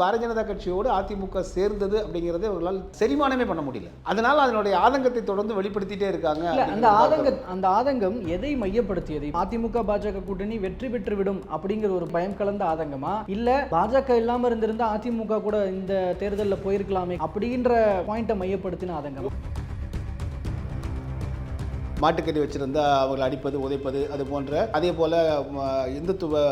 பாரதிய ஜனதா கட்சியோடு அதிமுக சேர்ந்தது அப்படிங்கறதை அவர்களால் செரிமானமே பண்ண முடியல. அதனால அதனுடைய ஆதங்கத்தை தொடர்ந்து வெளிப்படுத்திட்டே இருக்காங்க அந்த ஆதங்க அந்த ஆதங்கம் எதை மையப்படுத்தியது? அதிமுக பாஜக கூட்டணி வெற்றி பெற்று விடும் அப்படிங்கிற ஒரு பயம் கலந்த ஆதங்கமா? இல்ல பாஜக இல்லாம இருந்திருந்தா அதிமுக கூட இந்த தேர்தல்ல போயிருக்கலாமே அப்படின்ற பாயிண்ட்டை மையப்படுத்தின ஆதங்கம்? மாட்டுக்கறி வச்சுருந்தா அவங்களை அடிப்பது உதைப்பது அது போன்ற அதே போல் இந்துத்துவ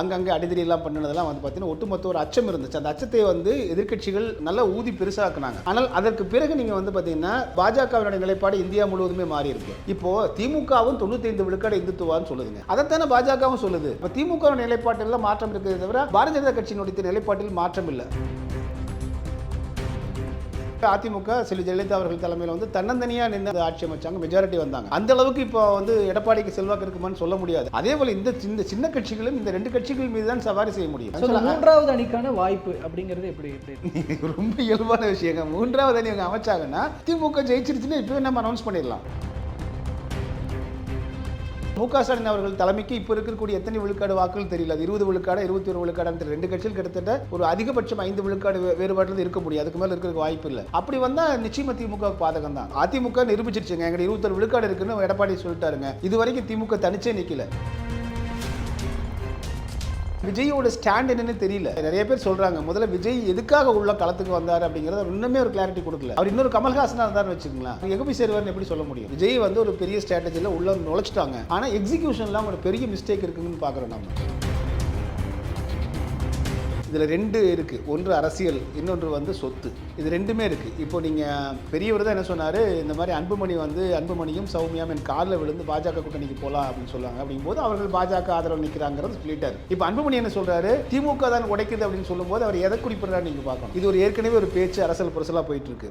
அங்கங்கே அடிதடியெல்லாம் பண்ணினதெல்லாம் வந்து பார்த்தீங்கன்னா ஒட்டுமொத்த ஒரு அச்சம் இருந்துச்சு. அந்த அச்சத்தை வந்து எதிர்க்கட்சிகள் நல்லா ஊதி பெருசாக்குனாங்க. ஆனால் அதற்கு பிறகு நீங்கள் வந்து பார்த்தீங்கன்னா பாஜகவினுடைய நிலைப்பாடு இந்தியா முழுவதுமே மாறி இருக்கு இப்போ திமுகவும் தொண்ணூத்தைந்து விழுக்காடு இந்துத்துவான்னு சொல்லுதுங்க. அதைத்தானே பாஜகவும் சொல்லுது. இப்போ திமுக நிலைப்பாட்டில் மாற்றம் இருக்கிறது தவிர பாரதிய ஜனதா கட்சியினுடைய நிலைப்பாட்டில் மாற்றம் இல்லை. அதிமுக செல்வி ஜெயலலிதா அவர்கள் தலைமையில் வந்து தன்னந்தனியா நின்று ஆட்சி அமைச்சாங்க மெஜாரிட்டி வந்தாங்க. அந்த அளவுக்கு இப்போ வந்து எடப்பாடிக்கு செல்வாக்கு இருக்குமான்னு சொல்ல முடியாது. அதே போல இந்த இந்த சின்ன கட்சிகளும் இந்த ரெண்டு கட்சிகள் மீது தான் சவாரி செய்ய முடியும். மூன்றாவது அணிக்கான வாய்ப்பு அப்படிங்கிறது எப்படி? ரொம்ப இயல்பான விஷயங்க. மூன்றாவது அணி அவங்க அமைச்சாங்கன்னா திமுக ஜெயிச்சிருச்சுன்னு இப்பவே நம்ம அனௌன்ஸ் பண்ணிடலாம். மு க ஸ்டாலின் அவர்கள் தலைமைக்கு இப்போ இருக்கக்கூடிய எத்தனை விழுக்காடு வாக்குகள் தெரியல. அது இருபது விழுக்காடு இருபத்தி ஒரு விழுக்காடு ரெண்டு கட்சிகள் கிட்டத்தட்ட ஒரு அதிகபட்சம் ஐந்து விழுக்காடு வே- வேறுபாட்டில் இருக்க முடியும். அதுக்கு மேல இருக்கிறதுக்கு வாய்ப்பு இல்லை. அப்படி வந்தா நிச்சயமா திமுக பாதகம் தான் அதிமுக நிரூபிச்சிருச்சுங்க. எங்க இருபத்தொரு விழுக்காடு இருக்குன்னு எடப்பாடி சொல்லிட்டாருங்க. இது வரைக்கும் திமுக தனிச்சே நிக்கல. விஜயோட ஸ்டாண்ட் என்னன்னு தெரியல. நிறைய பேர் சொல்றாங்க முதல்ல விஜய் எதுக்காக உள்ள களத்துக்கு வந்தார் அப்படிங்கறத இன்னுமே ஒரு கிளாரிட்டி கொடுக்கல. அவர் இன்னொரு கமல்ஹாசனா இருந்தார்னு வச்சுக்கலாம் எங்க போய் சேருவார்னு எப்படி சொல்ல முடியும்? விஜய் வந்து ஒரு பெரிய ஸ்ட்ராட்டஜியில் உள்ள நுழைச்சிட்டாங்க. ஆனா எக்ஸிகியூஷன்லாம் ஒரு பெரிய மிஸ்டேக் இருக்குன்னு பாக்குறோம் நம்ம. இதில் ரெண்டு இருக்குது ஒன்று அரசியல் இன்னொன்று வந்து சொத்து. இது ரெண்டுமே இருக்குது இப்போ நீங்கள் பெரியவர் தான் என்ன சொன்னார்? இந்த மாதிரி அன்புமணி வந்து அன்புமணியும் சௌமியாம் என் காலில் விழுந்து பாஜக கூட்டணிக்கு போகலாம் அப்படின்னு சொல்லுவாங்க அப்படிங்கும்போது அவர்கள் பாஜக ஆதரவு நிற்கிறாங்கிறது சொல்லிட்டார் இப்போ அன்புமணி என்ன சொல்கிறாரு திமுக தான் உடைக்குது அப்படின்னு சொல்லும்போது அவர் எதை குறிப்பிடுறாரு நீங்கள் பார்க்கணும். இது ஒரு ஏற்கனவே ஒரு பேச்சு அரசியல் புரசலாக போயிட்டு இருக்கு.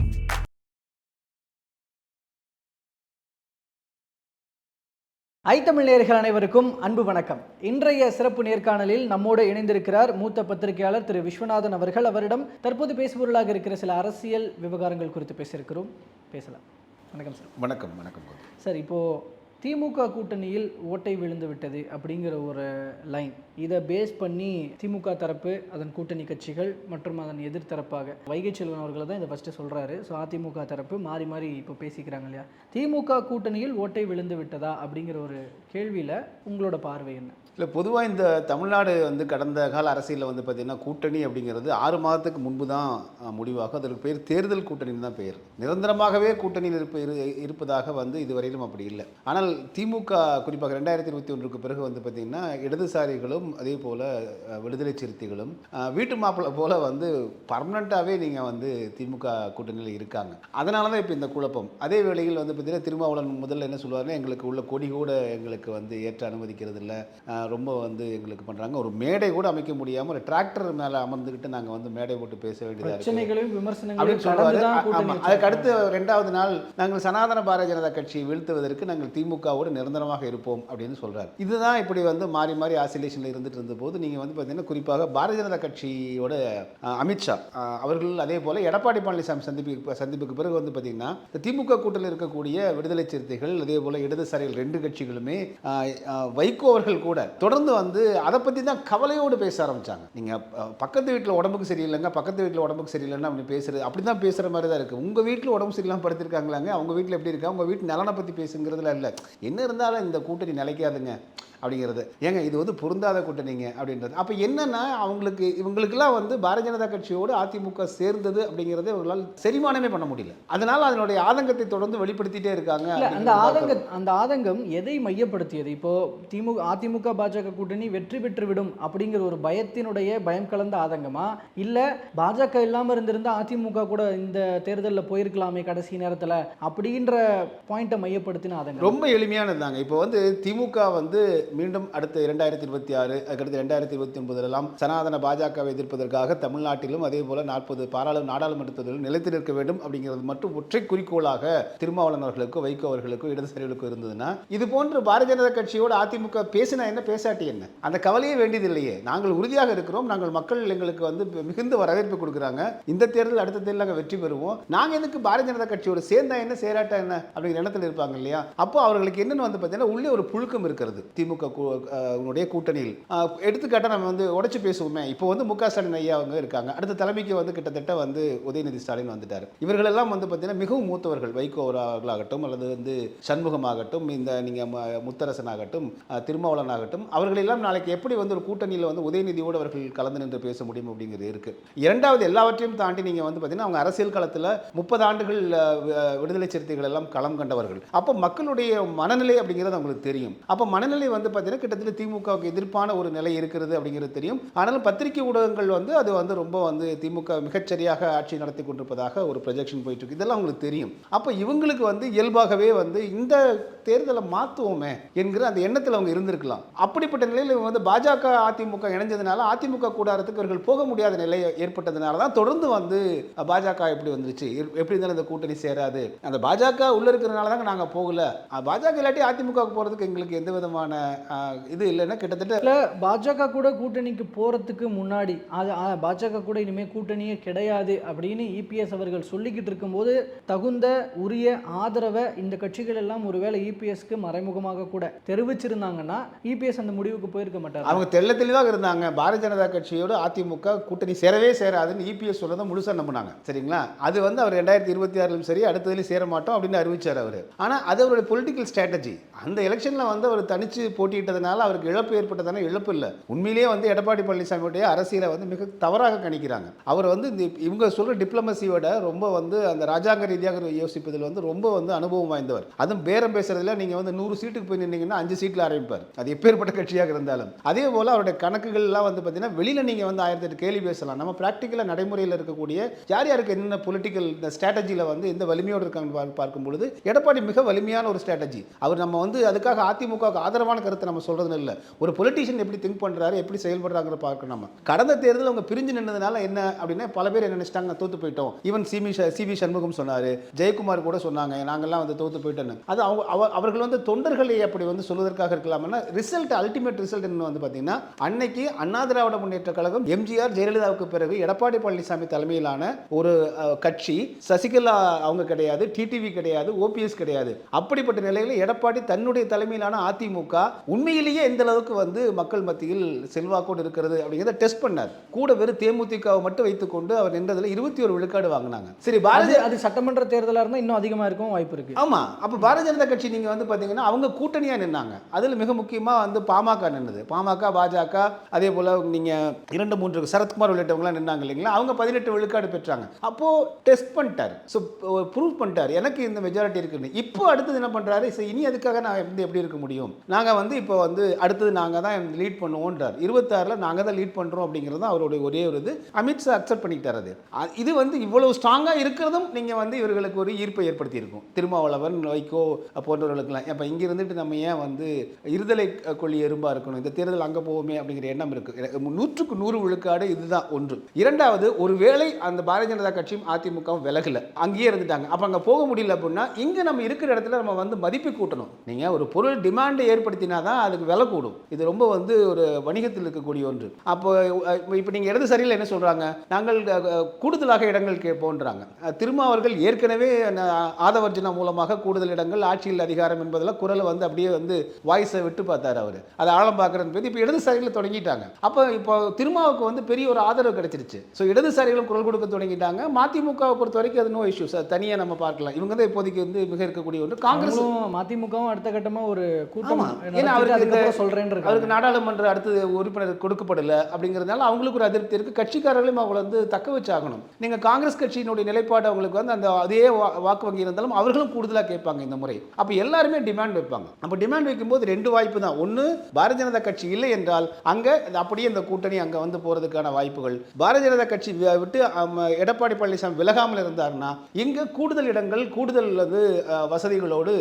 ஐத்தமிழ் நேயர்கள் அனைவருக்கும் அன்பு வணக்கம். இன்றைய சிறப்பு நேர்காணலில் நம்மோடு இணைந்திருக்கிறார் மூத்த பத்திரிகையாளர் திரு விஸ்வநாதன் அவர்கள். அவரிடம் தற்போது பேசுபொருளாக இருக்கிற சில அரசியல் விவகாரங்கள் குறித்து பேசியிருக்கிறோம். பேசலாம். வணக்கம் சார். வணக்கம் வணக்கம். சார் இப்போது திமுக கூட்டணியில் ஓட்டை விழுந்து விட்டது அப்படிங்கிற ஒரு லைன் இதை பேஸ் பண்ணி திமுக தரப்பு அதன் கூட்டணி கட்சிகள் மற்றும் அதன் எதிர்த்தரப்பாக வைகை செல்வன் அவர்கள் தான் இதை ஃபஸ்ட்டு சொல்கிறாரு ஸோ அதிமுக தரப்பு மாறி மாறி இப்போ பேசிக்கிறாங்க இல்லையா? திமுக கூட்டணியில் ஓட்டை விழுந்து விட்டதா அப்படிங்கிற ஒரு கேள்வியில் உங்களோட பார்வை என்ன? இல்லை பொதுவாக இந்த தமிழ்நாடு வந்து கடந்த கால அரசியலில் வந்து பார்த்திங்கன்னா கூட்டணி அப்படிங்கிறது ஆறு மாதத்துக்கு முன்பு தான் முடிவாகும் அதற்கு பேர் தேர்தல் கூட்டணின்னு தான் பெயர் நிரந்தரமாகவே கூட்டணியில் இருப்ப இரு- இருப்பதாக வந்து இதுவரையிலும் அப்படி இல்லை. ஆனால் திமுக குறிப்பாக ரெண்டாயிரத்தி இருபத்தி ஒன்றுக்கு பிறகு வந்து பார்த்திங்கன்னா இடதுசாரிகளும் அதே போல் விடுதலை சிறுத்தைகளும் வீட்டு மாப்பிள்ளை போல் வந்து பர்மனண்ட்டாகவே நீங்கள் வந்து திமுக கூட்டணியில் இருக்காங்க. அதனால தான் இப்போ இந்த குழப்பம். அதே வேளையில் வந்து பார்த்திங்கன்னா திருமாவளவன் முதல்ல என்ன சொல்லுவாருன்னா எங்களுக்கு உள்ள கொடி கூட எங்களுக்கு வந்து ஏற்ற அனுமதிக்கிறது இல்லை ரொம்ப வந்து எங்களுக்கு பண்ணுறாங்க ஒரு மேடை கூட அமைக்க முடியாமல் ஒரு டிராக்டர் மேலே அமர்ந்துக்கிட்டு நாங்கள் வந்து மேடை போட்டு பேச வேண்டியதாக பிரச்சனைகளையும் விமர்சனங்களையும் சொல்லுவாரு. அதுக்கு அடுத்து. ரெண்டாவது நாள் நாங்கள் சனாதன பாரதிய ஜனதா கட்சியை வீழ்த்துவதற்கு நாங்கள் திமுகவோடு நிரந்தரமாக இருப்போம் அப்படின்னு சொல்றாரு. இதுதான் இப்படி வந்து மாறி மாறி ஆசிலேஷனில் இருந்துட்டு இருந்தபோது நீங்கள் வந்து பார்த்தீங்கன்னா குறிப்பாக பாரதிய ஜனதா கட்சியோட அமித்ஷா அவர்கள் அதே போல் எடப்பாடி பழனிசாமி சந்திப்பு சந்திப்புக்கு பிறகு வந்து பார்த்தீங்கன்னா இந்த திமுக கூட்டத்தில் இருக்கக்கூடிய விடுதலை சிறுத்தைகள் அதே போல் இடதுசாரிகள் ரெண்டு கட்சிகளுமே வைகோவர்கள் வைகோ அவர்கள் கூட தொடர்ந்து வந்து அதை பற்றி தான் கவலையோடு பேச ஆரம்பித்தாங்க நீங்கள் பக்கத்து வீட்டில் உடம்புக்கு சரியில்லைங்க பக்கத்து வீட்டில் உடம்புக்கு சரியில்லைன்னா அப்படி பேசுறது அப்படி தான் பேசுகிற மாதிரி தான் இருக்குது உங்கள் வீட்டில் உடம்பு சரியில்லாமல் படுத்திருக்காங்களாங்க? அவங்க வீட்டில் எப்படி இருக்கா உங்கள் வீட்டு நலனை பற்றி பேசுங்கிறதுல இல்லை. என்ன இருந்தாலும் இந்த கூட்டணி நிலைக்காதுங்க. அப்படிங்கிறது. ஏங்க இது வந்து பொருந்தாத கூட்டணிங்க அப்படின்றது. அப்போ என்னன்னா அவங்களுக்கு இவங்களுக்கெல்லாம் வந்து பாரதிய ஜனதா கட்சியோடு அதிமுக சேர்ந்தது அப்படிங்கிறதை இவங்களால் செரிமானமே பண்ண முடியல. அதனால அதனுடைய ஆதங்கத்தை தொடர்ந்து வெளிப்படுத்திட்டே இருக்காங்க அந்த ஆதங்க அந்த ஆதங்கம் எதை மையப்படுத்தியது? இப்போ திமுக அதிமுக பாஜக கூட்டணி வெற்றி பெற்று விடும் அப்படிங்கிற ஒரு பயத்தினுடைய பயம் கலந்த ஆதங்கமா? இல்ல பாஜக இல்லாம இருந்திருந்தா அதிமுக கூட இந்த தேர்தல்ல போயிருக்கலாமே கடைசி நேரத்துல அப்படின்ற பாயிண்ட்டை மையப்படுத்தின ஆதங்கம். ரொம்ப எளிமையானது தாங்க இப்போ வந்து திமுக வந்து மீண்டும் அடுத்த இரண்டாயிரத்தி இருபத்தி ஆறு அதுக்கடுத்து இரண்டாயிரத்தி இருபத்தி ஒன்பதுலாம் சனாதன பாஜகவை எதிர்ப்பதற்காக தமிழ்நாட்டிலும் அதே போல நாற்பது பாராளும் நாடாளுமன்ற நிலைத்து நிற்க வேண்டும் அப்படிங்கிறது மட்டும் ஒற்றை குறிக்கோளாக திருமாவளவன் அவர்களுக்கோ வைகோ அவர்களுக்கும் இடதுசாரிகளுக்கும் இருந்ததுன்னா இது போன்று பாரதிய ஜனதா கட்சியோடு அதிமுக பேசினா என்ன பேசாட்டி என்ன? அந்த கவலையே வேண்டியதில்லையே. நாங்கள் உறுதியாக இருக்கிறோம். நாங்கள் மக்கள் எங்களுக்கு வந்து மிகுந்த வரவேற்பு கொடுக்குறாங்க. இந்த தேர்தல் அடுத்த தேர்தல் நாங்கள் வெற்றி பெறுவோம். நாங்கள் எதுக்கு பாரதிய ஜனதா கட்சியோட சேர்ந்தா என்ன சேராட்டா என்ன? அப்படிங்கிற எண்ணத்தில் இருப்பாங்க இல்லையா? அப்போ அவர்களுக்கு என்னன்னு வந்து பார்த்தீங்கன்னா உள்ளே ஒரு புழுக்கம் இருக்கிறது. திமுக திமுக உன்னுடைய கூட்டணியில். எடுத்துக்காட்டாக நம்ம வந்து உடைச்சு பேசுவோமே. இப்போ வந்து மு ஸ்டாலின் ஐயா அவங்க இருக்காங்க. அடுத்த தலைமைக்கு வந்து கிட்டத்தட்ட வந்து உதயநிதி ஸ்டாலின் வந்துட்டார். இவர்களெல்லாம் வந்து பார்த்தீங்கன்னா மிகவும் மூத்தவர்கள். வைகோ அவர்களாகட்டும் அல்லது வந்து சண்முகம் ஆகட்டும் இந்த நீங்கள் முத்தரசன் ஆகட்டும் திருமாவளன் ஆகட்டும் அவர்களெல்லாம் நாளைக்கு எப்படி வந்து ஒரு கூட்டணியில் வந்து உதயநிதியோடு அவர்கள் கலந்து நின்று பேச முடியும் அப்படிங்கிறது இருக்குது இரண்டாவது எல்லாவற்றையும் தாண்டி நீங்கள் வந்து பார்த்தீங்கன்னா அவங்க அரசியல் காலத்தில் முப்பது ஆண்டுகள் விடுதலை சிறுத்தைகள் எல்லாம் களம் கண்டவர்கள். அப்போ மக்களுடைய மனநிலை அப்படிங்கிறது அவங்களுக்கு தெரியும். அப்போ மனநிலை வந்து பார்த்தீங்கன்னா கிட்டத்தட்ட திமுகவுக்கு எதிர்ப்பான ஒரு நிலை இருக்கிறது அப்படிங்கிறது தெரியும். ஆனாலும் பத்திரிகை ஊடகங்கள் வந்து அது வந்து ரொம்ப வந்து திமுக மிகச்சரியாக ஆட்சி நடத்தி கொண்டிருப்பதாக ஒரு ப்ரொஜெக்ஷன் போயிட்டு இருக்கு. இதெல்லாம் அவங்களுக்கு தெரியும். அப்போ இவங்களுக்கு வந்து இயல்பாகவே வந்து இந்த தேர்தலை மாற்றுவோமே என்கிற அந்த எண்ணத்தில் அவங்க இருந்திருக்கலாம். அப்படிப்பட்ட நிலையில் இவங்க வந்து பாஜக அதிமுக இணைஞ்சதுனால அதிமுக கூடாரத்துக்கு இவர்கள் போக முடியாத நிலை ஏற்பட்டதுனால தான் தொடர்ந்து வந்து பாஜக எப்படி வந்துருச்சு? எப்- எப்படி இருந்தாலும் இந்த கூட்டணி சேராது. அந்த பாஜக உள்ள இருக்கிறதுனால தான் நாங்கள் போகல. பாஜக இல்லாட்டி அதிமுக போகிறதுக்கு எங்களுக்கு எந்த விதமான இது இல்லைன்னா கிட்டத்தட்ட இல்ல பாஜக கூட கூட்டணிக்கு போறதுக்கு முன்னாடி அது பாஜக கூட இனிமே கூட்டணியே கிடையாது அப்படின்னு இபிஎஸ் அவர்கள் சொல்லிக்கிட்டு இருக்கும்போது தகுந்த உரிய ஆதரவை இந்த கட்சிகள் எல்லாம் ஒருவேளை இபிஎஸ்க்கு மறைமுகமாக கூட தெரிவிச்சிருந்தாங்கன்னா இபிஎஸ் அந்த முடிவுக்கு போயிருக்க மாட்டார் அவங்க தெள்ள தெளிவாக இருந்தாங்க. பாரதிய ஜனதா கட்சியோடு அதிமுக கூட்டணி சேரவே சேராதுன்னு இபிஎஸ் சொல்லதை முழுசாக நம்பினாங்க. சரிங்களா? அது வந்து அவர் ரெண்டாயிரத்தி இருபத்தி ஆறிலும் சரி அடுத்ததுலையும் சேர மாட்டோம் அப்படின்னு அறிவிச்சார் அவர். ஆனால் அது அவருடைய பொலிட்டிக்கல் ஸ்ட்ராட்டஜி அந்த எலெக்ஷனில் வந்து அவர் தனிச்சு போட்டியிட்டதுனால அவருக்கு இழப்பு ஏற்பட்டதான இழப்பு இல்லை. உண்மையிலேயே வந்து எடப்பாடி பழனிசாமியுடைய அரசியலை வந்து மிக தவறாக கணிக்கிறாங்க. அவர் வந்து இந்த இவங்க சொல்கிற டிப்ளமசியோட ரொம்ப வந்து அந்த ராஜாங்க ரீதியாக யோசிப்பதில் வந்து ரொம்ப வந்து அனுபவம் வாய்ந்தவர். அதுவும் பேரம் பேசுறதுல நீங்கள் வந்து நூறு சீட்டுக்கு போய் நின்னீங்கன்னா அஞ்சு சீட்டில் ஆரம்பிப்பார். அது எப்பேற்பட்ட கட்சியாக இருந்தாலும். அதே போல் அவருடைய கணக்குகள்லாம் வந்து பார்த்தீங்கன்னா வெளியில் நீங்கள் வந்து ஆயிரத்தி எட்டு கேள்வி பேசலாம். நம்ம ப்ராக்டிக்கலாக நடைமுறையில் இருக்கக்கூடிய யார் யாருக்கு என்னென்ன பொலிட்டிக்கல் இந்த ஸ்ட்ராட்டஜியில் வந்து எந்த வலிமையோடு இருக்காங்க பார்- பார்க்கும் பொழுது எடப்பாடி மிக வலிமையான ஒரு ஸ்ட்ராட்டஜி அவர் நம்ம வந்து அதுக்காக அதிமுகவுக்கு ஆதரவான கருத்தை நம்ம சொல்கிறதுன்னு இல்லை. ஒரு பொலிட்டீஷியன் எப்படி திங்க் பண்ணுறாரு எப்படி செயல்படுறாங்கிற பார்க்கணும் நம்ம. கடந்த தேர்தல் அவங்க பிரிஞ்சு நின்றதுனால என்ன அப்படின்னா பல பேர் என்ன நினைச்சிட்டாங்க தோத்து போயிட்டோம். ஈவன் சிமி சிவி சண்முகம் சொன்னார் ஜெயக்குமார் கூட சொன்னாங்க நாங்கெல்லாம் வந்து தோத்து போயிட்டோன்னு அது அவங்க அவர்கள் வந்து தொண்டர்களை அப்படி வந்து சொல்வதற்காக இருக்கலாம்னா ரிசல்ட் அல்டிமேட் ரிசல்ட் என்ன வந்து பார்த்தீங்கன்னா அன்னைக்கு அண்ணா திராவிட முன்னேற்ற கழகம் எம்ஜிஆர் ஜெயலலிதாவுக்கு பிறகு எடப்பாடி பழனிசாமி தலைமையிலான ஒரு கட்சி சசிகலா அவங்க கிடையாது டிடிவி கிடையாது ஓபிஎஸ் கிடையாது. அப்படிப்பட்ட நிலையில் எடப்பாடி தன்னுடைய தலைமையிலான அதிமுக உண்மையிலேயே எந்த அளவுக்கு வந்து மக்கள் மத்தியில் செல்வாக்கோடு இருக்கிறது அப்படிங்கிறத டெஸ்ட் பண்ணார். கூட வெறும் தேமுதிகவை மட்டும் வைத்துக்கொண்டு அவர் நின்றதுல இருபத்தி ஒரு விழுக்காடு வாங்கினாங்க. சரி பாரதிய அது சட்டமன்ற தேர்தலா இருந்தா இன்னும் அதிகமா இருக்கும் வாய்ப்பு இருக்கு. ஆமா அப்ப பாரதிய ஜனதா கட்சி நீங்க வந்து பாத்தீங்கன்னா அவங்க கூட்டணியா நின்னாங்க. அதுல மிக முக்கியமா வந்து பாமக நின்னது. பாமக பாஜக அதே போல நீங்க இரண்டு மூன்று சரத்குமார் உள்ளிட்டவங்களாம் நின்னாங்க இல்லைங்களா? அவங்க பதினெட்டு விழுக்காடு பெற்றாங்க. அப்போ டெஸ்ட் பண்ணிட்டாரு. ஸோ ப்ரூவ் பண்ணிட்டாரு. எனக்கு இந்த மெஜாரிட்டி இருக்குன்னு. இப்போ அடுத்தது என்ன பண்றாரு? சரி இனி அதுக்காக நான் வந்து எப்படி இருக்க முடியும்? நாங்க வந்து இப்போ வந்து அடுத்தது நாங்கள் தான் லீட் பண்ணுவோன்றார். இருபத்தாறில் நாங்கள் தான் லீட் பண்ணுறோம் அப்படிங்கிறது தான் அவருடைய ஒரே ஒரு இது. அமித்ஷா அக்செப்ட் பண்ணிக்கிட்டார் அது. இது வந்து இவ்வளவு ஸ்ட்ராங்காக இருக்கிறதும் நீங்கள் வந்து இவர்களுக்கு ஒரு ஈர்ப்பை ஏற்படுத்தி இருக்கும் திருமாவளவன் வைகோ போன்றவர்களுக்கெல்லாம். இப்போ இங்கே இருந்துட்டு நம்ம ஏன் வந்து இருதலை கொள்ளி எறும்பாக இருக்கணும்? இந்த தேர்தல் அங்கே போவோமே அப்படிங்கிற எண்ணம் இருக்குது நூற்றுக்கு நூறு விழுக்காடு இதுதான் ஒன்று. இரண்டாவது ஒருவேளை அந்த பாரதிய ஜனதா கட்சியும் அதிமுகவும் விலகல. அங்கேயே இருந்துட்டாங்க. அப்போ அங்கே போக முடியல அப்படின்னா இங்கே நம்ம இருக்கிற இடத்துல நம்ம வந்து மதிப்பு கூட்டணும். நீங்கள் ஒரு பொருள் டிமாண்டை ஏற்படுத்தினா தான் அதுக்கு விலை கூடும். இது ரொம்ப வந்து ஒரு வணிகத்தில் இருக்கக்கூடிய ஒன்று. அப்போ இப்போ நீங்க இடதுசாரியில் என்ன சொல்றாங்க? நாங்கள் கூடுதலாக இடங்கள் கேட்போன்றாங்க. அஹ், திருமா அவர்கள் ஏற்கனவே ஆதவர்ஜுனா மூலமாக கூடுதல் இடங்கள் ஆட்சியில் அதிகாரம் என்பதெல்லாம் குரலை வந்து அப்படியே வந்து வாய்ஸை விட்டு பார்த்தாரு அவர். அதை ஆழம் பார்க்குறன்னு பேர் இப்போ இடதுசாரிகள் தொடங்கிட்டாங்க. அப்போ இப்போ திருமாவுக்கு வந்து பெரிய ஒரு ஆதரவு கிடைச்சிருச்சு. ஸோ இடதுசாரிகளும் குரல் கொடுக்க தொடங்கிட்டாங்க. மதிமுகவை பொறுத்த வரைக்கும் அது நோ இஷ்யூஸ் அது தனியாக நம்ம பார்க்கலாம். இவங்க தான் இப்போதைக்கு வந்து மிக இருக்கக்கூடிய ஒன்று. காங்கிரஸ் அவங்களும் மதிமுகவும் அடுத்த கட்டமா ஒரு கூட்டம் ஆமா. ஏன்னா அவருக்கு இந்த- அவருக்கு நாடாளுமன்ற அடுத்தது உறுப்பினர் கொடுக்கப்படல அப்படிங்கிறதுனால அவங்களுக்கு ஒரு அதிருப்தி இருக்கு. கட்சிக்காரர்களையும் அவங்களை வந்து தக்க வச்சாகணும். நீங்க காங்கிரஸ் கட்சியினுடைய நிலைப்பாடு அவங்களுக்கு வந்து அந்த அதே வாக்கு வங்கி இருந்தாலும் அவர்களும் கூடுதலாக கேட்பாங்க இந்த முறை. அப்போ எல்லாருமே டிமாண்ட் வைப்பாங்க. அப்போ டிமாண்ட் வைக்கும்போது ரெண்டு வாய்ப்பு தான். ஒன்று பாரதிய ஜனதா கட்சி இல்லை என்றால் அங்கே அப்படியே இந்த கூட்டணி அங்கே வந்து போகிறதுக்கான வாய்ப்புகள். பாரதிய ஜனதா கட்சி விட்டு எடப்பாடி பழனிசாமி விலகாமல் இருந்தாருன்னா இங்கே கூடுதல் இடங்கள் கூடுதல் வந்து வசதிகளோடு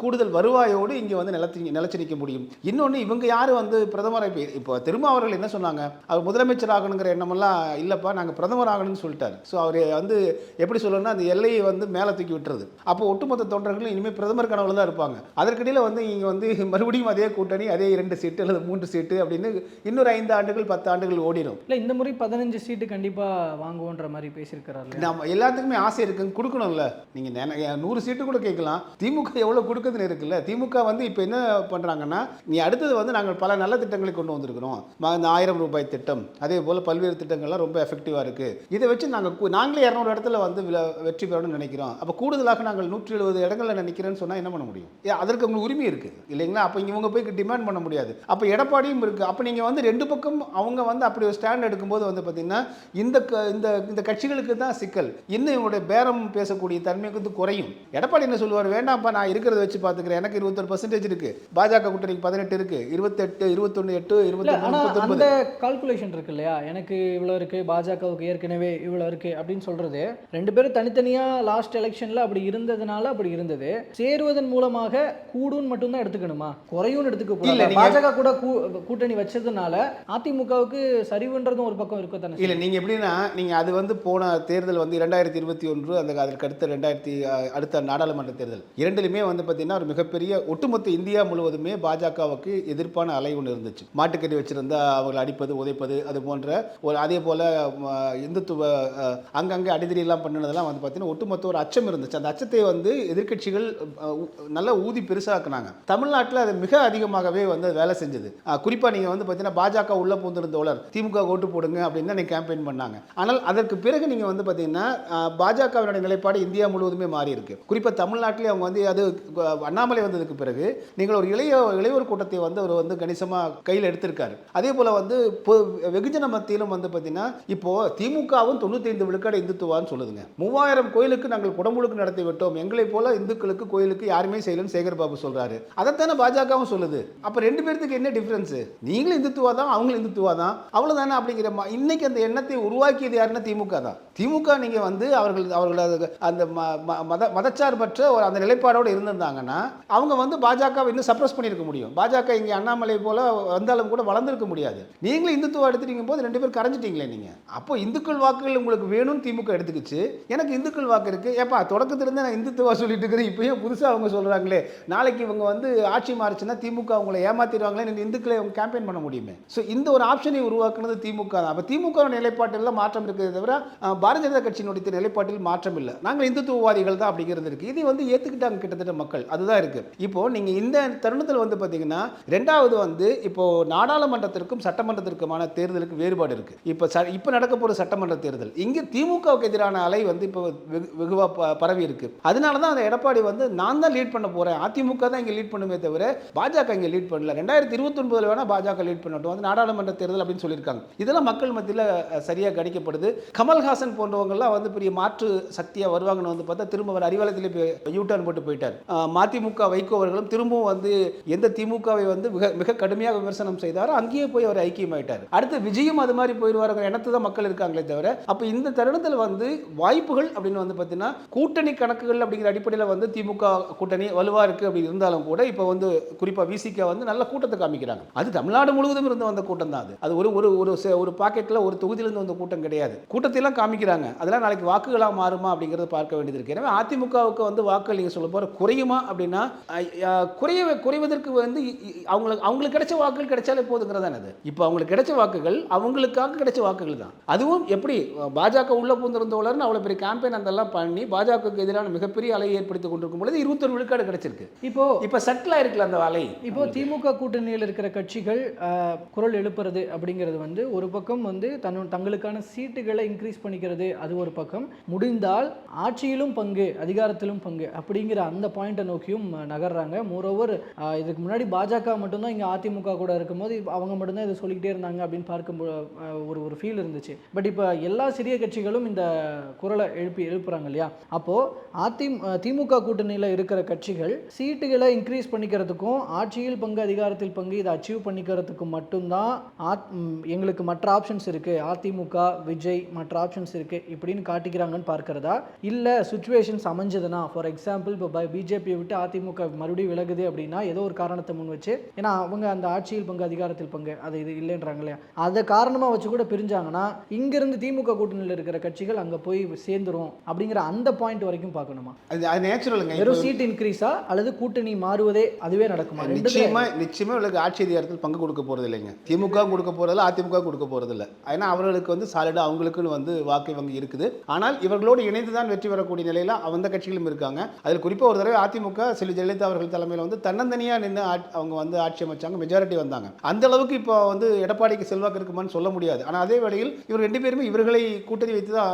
கூடுதல் வருவாயோடு இங்கே வந்து நிலத்தி நிலச்சி நிற்க முடியும். முடியும். இன்னொன்று இவங்க யார் வந்து பிரதமர் இப்போ இப்போ திருமாவர்கள் என்ன சொன்னாங்க? அவர் முதலமைச்சர் ஆகணுங்கிற எண்ணமெல்லாம் இல்லைப்பா நாங்கள் பிரதமர் ஆகணும்னு சொல்லிட்டாரு. ஸோ அவர் வந்து எப்படி சொல்லணும்னா அந்த எல்லையை வந்து மேலே தூக்கி விட்டுறது. அப்போ ஒட்டுமொத்த தொண்டர்களும் இனிமேல் பிரதமர் கனவுல தான் இருப்பாங்க. அதற்கிடையில் வந்து இங்கே வந்து மறுபடியும் அதே கூட்டணி அதே இரண்டு சீட்டு அல்லது மூன்று சீட்டு அப்படின்னு இன்னொரு ஐந்து ஆண்டுகள் பத்து ஆண்டுகள் ஓடிடும். இல்லை இந்த முறை பதினஞ்சு சீட்டு கண்டிப்பாக வாங்குவோன்ற மாதிரி பேசியிருக்கிறாரு நம்ம எல்லாத்துக்குமே ஆசை இருக்குன்னு கொடுக்கணும்ல. நீங்கள் நூறு சீட்டு கூட கேட்கலாம். திமுக எவ்வளோ கொடுக்குதுன்னு இருக்குல்ல. திமுக வந்து இப்போ என்ன பண்ணுறாங்கன்னா நீ அடுத்தது வந்து நாங்கள் பல நல்ல திட்டங்களை கொண்டு வந்திருக்கிறோம். இந்த ஆயிரம் ரூபாய் திட்டம் அதே போல் பல்வேறு திட்டங்கள்லாம் ரொம்ப எஃபெக்டிவாக இருக்குது இதை வச்சு நாங்கள் நாங்களே இரநூறு இடத்துல வந்து வெற்றி பெறணும்னு நினைக்கிறோம். அப்போ கூடுதலாக நாங்கள் நூற்றி எழுபது இடங்களில் நினைக்கிறேன்னு சொன்னால் என்ன பண்ண முடியும்? அதற்கு உங்களுக்கு உரிமை இருக்குது இல்லைங்களா? அப்போ இவங்க போய் டிமாண்ட் பண்ண முடியாது. அப்போ எடப்பாடியும் இருக்குது அப்போ நீங்கள் வந்து ரெண்டு பக்கம் அவங்க வந்து அப்படி ஒரு ஸ்டாண்ட் எடுக்கும்போது வந்து பார்த்தீங்கன்னா இந்த இந்த இந்த கட்சிகளுக்கு தான் சிக்கல். இன்னும் இவங்களுடைய பேரம் பேசக்கூடிய தன்மை வந்து குறையும். எடப்பாடி என்ன சொல்லுவார்? வேண்டாம்ப்பா நான் இருக்கிறத வச்சு பார்த்துக்கிறேன் எனக்கு இருபத்தொரு பர்சன்டேஜ் இருக்குது பாஜக கூட்டணிக்கு பதினெட்டு இருக்குது இருபத்தெட்டு இருபத்தொன்று எட்டு இருபத்தொன்று அந்த கால்குலேஷன் இருக்கு இல்லையா? எனக்கு இவ்வளோ இருக்குது பாஜகவுக்கு ஏற்கனவே இவ்வளோ இருக்குது அப்படின்னு சொல்கிறது ரெண்டு பேரும் தனித்தனியாக லாஸ்ட் எலெக்ஷனில் அப்படி இருந்ததுனால அப்படி இருந்தது. சேருவதன் மூலமாக கூடுன்னு மட்டும்தான் எடுத்துக்கணுமா? குறையும்னு எடுத்துக்க இல்ல, நீங்க- பாஜக கூட கூட்டணி வச்சதுனால அதிமுகவுக்கு சரிவுன்றதும் ஒரு பக்கம் இருக்க தானே இல்லை நீங்கள் எப்படின்னா நீங்கள் அது வந்து போன தேர்தல் வந்து இரண்டாயிரத்தி இருபத்தி ஒன்று அந்த அதற்கு அடுத்த ரெண்டாயிரத்தி அடுத்த நாடாளுமன்ற தேர்தல். இரண்டிலுமே வந்து பார்த்தீங்கன்னா ஒரு மிகப்பெரிய ஒட்டுமொத்த இந்தியா முழுவதுமே பாஜகவுக்கு எதிர்ப்பான அலை ஒன்று இருந்துச்சு. மாட்டுக்கறி வச்சிருந்தா அவங்களை அடிப்பது உதைப்பது அது போன்ற ஒரு அதே போல் இந்துத்துவ அங்கங்கே அடிதடி பண்ணினதெல்லாம் வந்து பார்த்தீங்கன்னா ஒட்டுமொத்த ஒரு அச்சம் இருந்துச்சு. அந்த அச்சத்தை வந்து எதிர்க்கட்சிகள் நல்லா ஊதி பெருசாக்குனாங்க. தமிழ்நாட்டில் அது மிக அதிகமாகவே வந்து வேலை செஞ்சது. குறிப்பாக நீங்கள் வந்து பார்த்தீங்கன்னா பாஜக உள்ளே பூந்திருந்தோழர் திமுக ஓட்டு போடுங்க அப்படின்னு தான் நீங்கள் கேம்பெயின் பண்ணாங்க. ஆனால் அதற்கு பிறகு நீங்கள் வந்து பார்த்தீங்கன்னா பாஜகவினுடைய நிலைப்பாடு இந்தியா முழுவதுமே மாறி இருக்கு குறிப்பாக தமிழ்நாட்டிலே அவங்க வந்து அது அண்ணாமலை வந்ததுக்கு பிறகு நீங்கள் ஒரு இளைய இளையோர் கூட்டத்தை வந்து அவர் வந்து கணிசமாக கையில் எடுத்திருக்காரு. அதே போல் வந்து இப்போ வெகுஜன மத்தியிலும் வந்து பார்த்தீங்கன்னா இப்போ திமுகவும் தொண்ணூத்தைந்து விழுக்காடு இந்துத்துவான்னு சொல்லுதுங்க. மூவாயிரம் கோயிலுக்கு நாங்கள் குடமுழுக்கு நடத்தி விட்டோம். எங்களை போல இந்துக்களுக்கு கோயிலுக்கு யாருமே செய்யலன்னு சேகர் பாபு சொல்றாரு. அதைத்தானே பாஜகவும் சொல்லுது. அப்போ ரெண்டு பேர்த்துக்கு என்ன டிஃப்ரென்ஸ் நீங்களும் இந்துத்துவா தான் அவங்களும் இந்துத்துவா தான். அவ்வளவுதானே அப்படிங்கிற இன்னைக்கு அந்த எண்ணத்தை உருவாக்கியது யாருன்னா திமுக தான். திமுக நீங்க வந்து அவர்கள் அவர்களது அந்த ம- ம- மத மதச்சார்பற்ற ஒரு அந்த நிலைப்பாடோடு இருந்திருந்தாங்கன்னா அவங்க வந்து பாஜக இன்னும் சப்ரஸ் பண்ணியிருக்க முடியும் முடியும். பாஜக இங்கே அண்ணாமலை போல் வந்தாலும் கூட வளர்ந்துருக்க முடியாது. நீங்களும் இந்துத்துவம் எடுத்துட்டீங்க போது ரெண்டு பேரும் கரைஞ்சிட்டீங்களே நீங்கள் அப்போ இந்துக்கள் வாக்குகள் உங்களுக்கு வேணும்னு திமுக எடுத்துக்கிச்சு. எனக்கு இந்துக்கள் வாக்கு இருக்கு. ஏப்பா தொடக்கத்திலிருந்து நான் இந்துத்துவா சொல்லிட்டு இருக்கிறேன். இப்பயும் புதுசாக அவங்க சொல்கிறாங்களே நாளைக்கு இவங்க வந்து ஆட்சி மாறுச்சுன்னா திமுக அவங்கள ஏமாத்திடுவாங்களே. நீங்கள் இந்துக்களை அவங்க கேம்பெயின் பண்ண முடியுமே. ஸோ இந்த ஒரு ஆப்ஷனை உருவாக்குனது திமுக தான். அப்போ திமுக நிலைப்பாட்டில் மாற்றம் இருக்கிறத தவிர பாரதிய ஜனதா கட்சியினுடைய நிலைப்பாட்டில் மாற்றம் இல்லை. நாங்கள் இந்துத்துவவாதிகள் தான் அப்படிங்கிறது இருக்குது இதை வந்து ஏற்றுக்கிட்டாங்க கிட்டத்தட்ட மக்கள். அதுதான் இருக்குது இப்போ நீங்கள் இந்த தருணத்தில் வந்து பார்த்தீங்கன்னா ரெண்டாவது வந்து இப்போ நாடாளுமன்றத்திற்கும் சட்டமன்றத்திற்குமான தேர்தலுக்கு வேறுபாடு இருக்கு. இப்போ ச இப்போ நடக்க போகிற சட்டமன்ற தேர்தல். இங்கே திமுகவுக்கு எதிரான அலை வந்து இப்போ வெகுவாக வெகுவா ப- பரவி இருக்கு. அதனால தான் அந்த எடப்பாடி வந்து நான் தான் லீட் பண்ண போறேன். அதிமுக தான் இங்கே லீட் பண்ணுமே தவிர பாஜக இங்கே லீட் பண்ணல. ரெண்டாயிரத்தி இருபத்தொன்பதுல வேணால் பாஜக லீட் பண்ணட்டும். வந்து நாடாளுமன்ற தேர்தல் அப்படின்னு சொல்லியிருக்காங்க. இதெல்லாம் மக்கள் மத்தியில் சரியாக கணிக்கப்படுது. கமல்ஹாசன் போன்றவங்கெல்லாம் வந்து பெரிய மாற்று சக்தியாக வருவாங்கன்னு வந்து பார்த்தா திரும்ப அவர் அறிவாலயத்தில் யூ டர்ன் போட்டு போயிட்டார். மதிமுக வைகோ அவர்களும் திரும்பவும் வந்து எந்த திமுகவை வந்து மிக மிக கடுமையாக விமர்சனம் செய்தார். அங்கேயே போய் அவர் ஐக்கியமாயிட்டார். அடுத்து விஜயும் அது மாதிரி போயிடுவாருங்கிற எண்ணத்தை தான் மக்கள் இருக்காங்களே தவிர அப்போ இந்த தருணத்தில் வந்து வாய்ப்புகள் அப்படின்னு வந்து பார்த்தீங்கன்னா கூட்டணி கணக்குகள் அப்படிங்கிற அடிப்படையில் வந்து திமுக கூட்டணி வலுவாக இருக்குது அப்படி இருந்தாலும் கூட இப்போ வந்து குறிப்பாக விசிக வந்து நல்ல கூட்டத்தை காமிக்கிறாங்க. அது தமிழ்நாடு முழுவதும் இருந்து வந்த கூட்டம் தான் அது. அது ஒரு ஒரு ஒரு ஒரு பாக்கெட்டில் ஒரு தொகுதியிலிருந்து வந்த கூட்டம் கிடையாது. கூட்டத்தையெல்லாம் காமிக்கிறாங்க. அதெல்லாம் நாளைக்கு வாக்குகளாக மாறுமா அப்படிங்கிறத பார்க்க வேண்டியது இருக்கு. எனவே அதிமுகவுக்கு வந்து வாக்குகள் நீங்கள் சொல்ல போகிற குறையுமா அப்படின்னா குறைய குறைவதற்கு வந்து அவங்களுக்கு அவங்களுக்கு கிடைச்ச வாக்குகள் கிடைச்சாலே போதுங்கிறது தானே அது? இப்போ அவங்களுக்கு கிடைச்ச வாக்குகள் அவங்களுக்காக கிடைச்ச வாக்குகள் தான். அதுவும் எப்படி பாஜக உள்ள பூந்திருந்தவளர்னு அவ்வளோ பெரிய கேம்பெயின் அதெல்லாம் பண்ணி பாஜகவுக்கு எதிரான மிகப்பெரிய அலையை ஏற்படுத்தி கொண்டிருக்கும் பொழுது இருபத்தொரு விழுக்காடு கிடைச்சிருக்கு. இப்போ இப்போ செட்டில் ஆயிருக்கல அந்த அலை? இப்போ திமுக கூட்டணியில் இருக்கிற கட்சிகள் குரல் எழுப்புறது அப்படிங்கிறது வந்து ஒரு பக்கம் வந்து தன்னு தங்களுக்கான சீட்டுகளை இன்க்ரீஸ் பண்ணிக்கிறது அது ஒரு பக்கம். முடிந்தால் ஆட்சியிலும் பங்கு அதிகாரத்திலும் பங்கு அப்படிங்கிற அந்த பாயிண்ட்டை நோக்கியும் நகர்றாங்க. மோரோவர் இதுக்கு முன்னாடி முன்னாடி பாஜக மட்டும்தான் இங்கே அதிமுக கூட இருக்கும்போது அவங்க மட்டும்தான் இதை சொல்லிக்கிட்டே இருந்தாங்க அப்படின்னு பார்க்கும் ஒரு ஒரு ஃபீல் இருந்துச்சு. பட் இப்போ எல்லா சிறிய கட்சிகளும் இந்த குரலை எழுப்பி எழுப்புறாங்க இல்லையா? அப்போது அதி திமுக கூட்டணியில் இருக்கிற கட்சிகள் சீட்டுகளை இன்க்ரீஸ் பண்ணிக்கிறதுக்கும் ஆட்சியில் பங்கு அதிகாரத்தில் பங்கு இதை அச்சீவ் பண்ணிக்கிறதுக்கு மட்டும்தான் ஆத் எங்களுக்கு மற்ற ஆப்ஷன்ஸ் இருக்குது அதிமுக விஜய் மற்ற ஆப்ஷன்ஸ் இருக்குது இப்படின்னு காட்டிக்கிறாங்கன்னு பார்க்கறதா? இல்லை சுச்சுவேஷன்ஸ் அமைஞ்சதுன்னா ஃபார் எக்ஸாம்பிள் இப்போ பிஜேபியை விட்டு அதிமுக மறுபடியும் விலகுது அப்படின்னா ஏதோ ஒரு காரணம் காரணத்தை முன் வச்சு. ஏன்னா அவங்க அந்த ஆட்சியில் பங்கு அதிகாரத்தில் பங்கு அது இது இல்லைன்றாங்க இல்லையா? அதை காரணமாக வச்சு கூட பிரிஞ்சாங்கன்னா இங்கிருந்து திமுக கூட்டணியில் இருக்கிற கட்சிகள் அங்கே போய் சேர்ந்துரும் அப்படிங்கிற அந்த பாயிண்ட் வரைக்கும் பார்க்கணுமா? அது நேச்சுரலுங்க வெறும் சீட் இன்க்ரீஸா அல்லது கூட்டணி மாறுவதே அதுவே நடக்குமா? நிச்சயமா நிச்சயமா இவங்களுக்கு ஆட்சி அதிகாரத்தில் பங்கு கொடுக்க போறது இல்லைங்க. திமுக கொடுக்க போறதில்ல அதிமுக கொடுக்க போறது இல்ல. ஏன்னா அவர்களுக்கு வந்து சாலிடா அவங்களுக்குன்னு வந்து வாக்கு வங்கி இருக்குது. ஆனால் இவர்களோடு இணைந்து தான் வெற்றி பெறக்கூடிய நிலையில அந்த கட்சிகளும் இருக்காங்க. அதில் குறிப்பா ஒரு தடவை அதிமுக செல்வி ஜெயலலிதா அவர்கள் தலைமையில் வந்து தன்னந்தனியா நின்று அவங்க வந்து ஆட்சி அமைச்சாங்க மெஜாரிட்டி வந்தாங்க. அந்த அளவுக்கு இப்போ வந்து எடப்பாடிக்கு செல்வாக்கு இருக்குமான்னு சொல்ல முடியாது. ஆனால் அதே வேளையில் இவர் ரெண்டு பேருமே இவர்களை கூட்டணி வைத்து தான்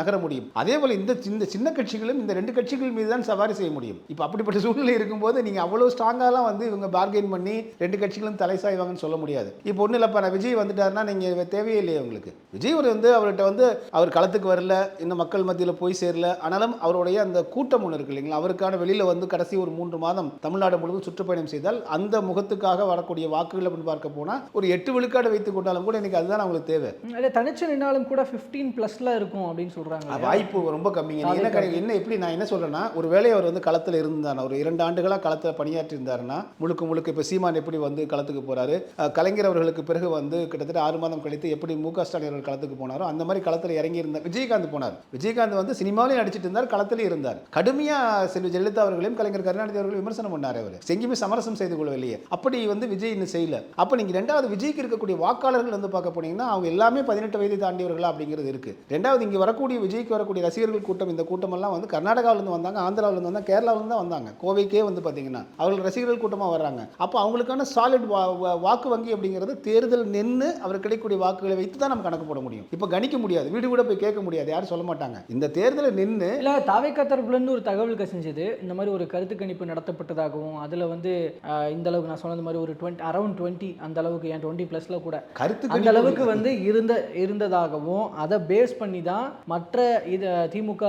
நகர முடியும். அதே போல இந்த சின்ன சின்ன கட்சிகளும் இந்த ரெண்டு கட்சிகள் மீது தான் சவாரி செய்ய முடியும். இப்போ அப்படிப்பட்ட சூழ்நிலை இருக்கும்போது நீங்க அவ்வளவு ஸ்ட்ராங்காலாம் வந்து இவங்க பார்கெயின் பண்ணி ரெண்டு கட்சிகளும் தலை சாய்வாங்கன்னு சொல்ல முடியாது. இப்போ ஒன்றும் இல்லைப்பா நான் விஜய் வந்துட்டாருன்னா நீங்க தேவையே இல்லையே உங்களுக்கு. விஜய் ஒரு வந்து அவர்கிட்ட வந்து அவர் களத்துக்கு வரல இன்னும் மக்கள் மத்தியில் போய் சேரல. ஆனாலும் அவருடைய அந்த கூட்டம் ஒன்று இருக்கு இல்லைங்களா? அவருக்கான வெளியில வந்து கடைசி ஒரு மூன்று மாதம் தமிழ்நாடு முழுவதும் சுற்றுப்பயணம் செய்தால் அந்த முகத்துக்காக வரக்கூடிய வாக்குகள் அப்படின்னு பார்க்க போனா ஒரு எட்டு விழுக்காடு வைத்துக் கொண்டாலும் கூட இன்னைக்கு அதுதான் அவங்களுக்கு தேவை. இல்லை தனிச்சு நின்னாலும் கூட ஃபிஃப்டீன் ப்ளஸில் இருக்கும் அப்படின்னு சொல்கிறாங்க வாய்ப்பு ரொம்ப கம்மிங்க. என்ன என்ன எப்படி நான் என்ன சொல்றேன்னா ஒரு வேளை அவர் வந்து களத்தில் இருந்தார் ஒரு இரண்டு ஆண்டுகளா களத்தில் பணியாற்றி இருந்தாருன்னா முழுக்க முழுக்க இப்போ சீமான் எப்படி வந்து களத்துக்கு போறாரு? அஹ் கலைஞர் அவர்களுக்கு பிறகு வந்து கிட்டத்தட்ட ஆறு மாதம் கழித்து எப்படி மு க ஸ்டாலின் அவர்கள் களத்துக்கு போனாரோ அந்த மாதிரி களத்தில் இறங்கி இருந்தார் விஜயகாந்த் போனார். விஜயகாந்த் வந்து சினிமாவிலையும் நடிச்சிட்டு இருந்தார் களத்திலும் இருந்தார். கடுமையா செல்வி ஜெயலலிதா அவர்களையும் கலைஞர் கருணாநிதி அவர்களையும் விமர்சனம் பண்ணார் அவர். எங்கேயுமே சமரசம் செய்து கொள்ளவில்லையே. அப்படி வந்து விஜய் இன்னும் செய்யல. அப்போ நீங்கள் ரெண்டாவது விஜய்க்கு இருக்கக்கூடிய வாக்காளர்கள் வந்து பார்க்க போனீங்கன்னா அவங்க எல்லாமே பதினெட்டு வயதை தாண்டியவர்களா அப்படிங்கிறது இருக்குது ரெண்டாவது இங்கே வரக்கூடிய விஜய்க்கு வரக்கூடிய ரசிகர்கள் கூட்டம் இந்த கூட்டமெல்லாம் வந்து கர்நாடகாவிலேருந்து வந்தாங்க ஆந்திராவிலேருந்து வந்தாங்க கேரளாவிலேருந்து தான் வந்தாங்க. கோவைக்கே வந்து பார்த்தீங்கன்னா அவர்கள் ரசிகர்கள் கூட்டமாக வர்றாங்க. அப்போ அவங்களுக்கான சாலிட் வாக்கு வங்கி அப்படிங்கிறது தேர்தல் நின்று அவர் கிடைக்கக்கூடிய வாக்குகளை வைத்து தான் நம்ம கணக்கு போட முடியும். இப்போ கணிக்க முடியாது வீடு கூட போய் கேட்க முடியாது யாரும் சொல்ல மாட்டாங்க. இந்த தேர்தலை நின்று இல்லை தாவேக்கா தரப்புலேருந்து ஒரு தகவல் கசிஞ்சது. இந்த மாதிரி ஒரு கருத்து கணிப்பு நடத்தப்பட்டதாகவும் அதில் வந்து இந்த அளவுக்கு நான் சொன்னது மாதிரி ஒரு டுவெண்ட்டி அரௌண்ட் டுவெண்ட்டி அந்த அளவுக்கு ஏன் டுவெண்ட்டி ப்ளஸில் கூட. கருத்து அந்த அளவுக்கு வந்து இருந்த இருந்ததாகவும் அதை பேஸ் பண்ணி தான் மற்ற இது திமுக